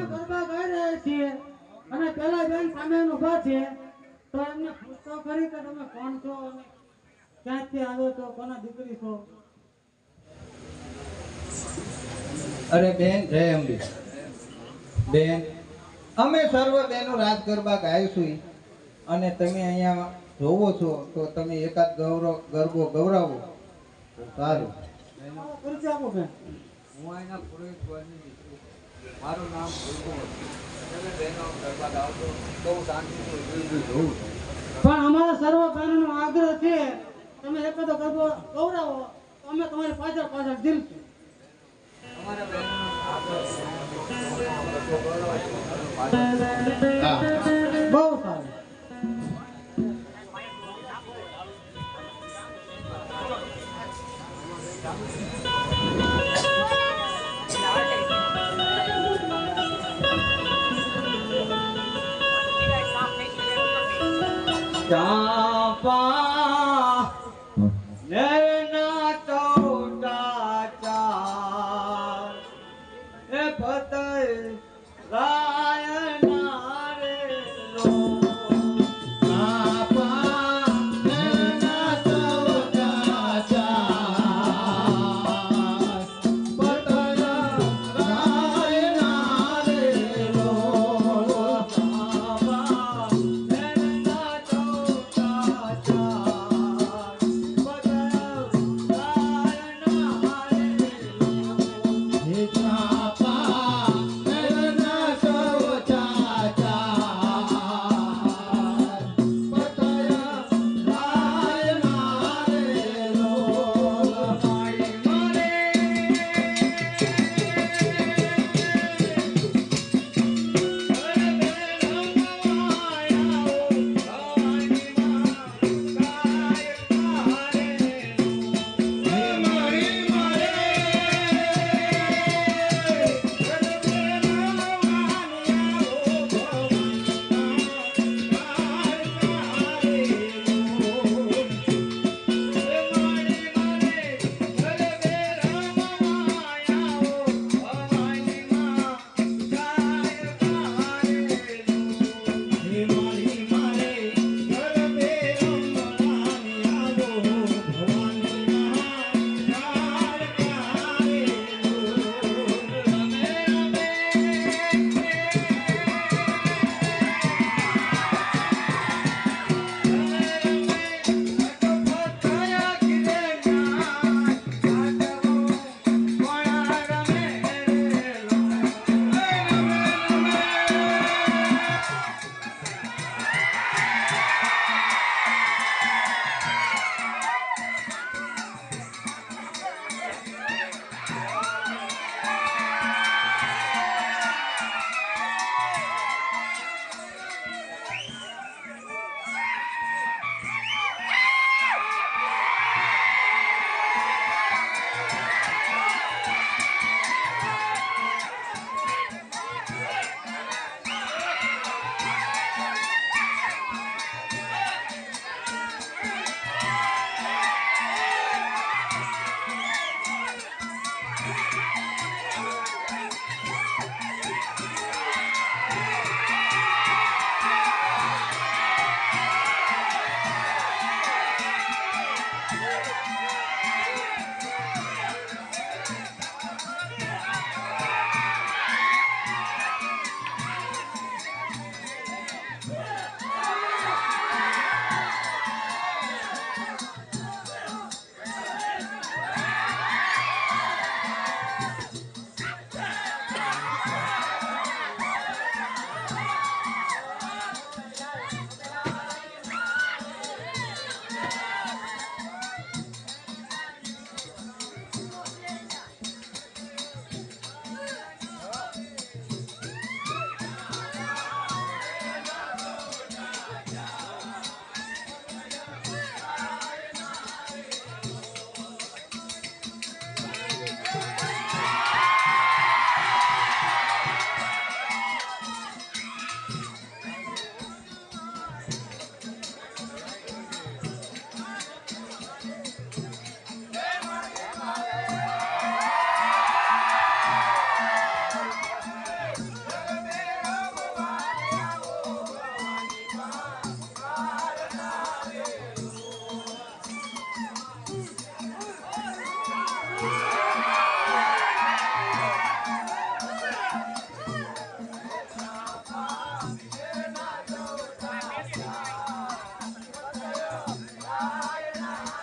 અમે ગરબા ગાઈ રહ્યા છીએ અને પેલા બેન સામે ઊભા છે તો એમને પૂછતો કરી કે તમે કોણ છો અને ક્યાંથી આવ્યો છો કોના દીકરી છો? અરે બેન જય અંબી બેન અમે સર્વ બેનો રાજ ગરબા ગાઈશું. અને તમે અહીંયા જોવો છો તો તમે એકાદ ગૌરવ ગરબો ગૌરવો. સારું. હું અહીંયા પુરોહિત મારું નામ તમે બહેનો ગરબા ગાઓ છો તો શાંતિથી ઊભી ઊભી જોઉં પણ અમારા સર્વ બહેનોનો આગ્રહ છે તમે એક તો ગરબો ગૌરાવો તો અમે તમારી પાછળ પાછળ જીલશું અમારા બહેનોનો આગ્રહ Shah.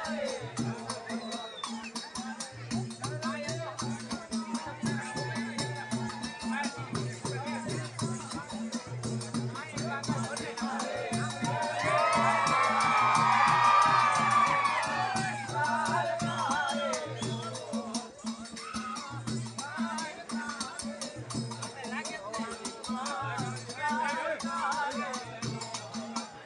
Hey!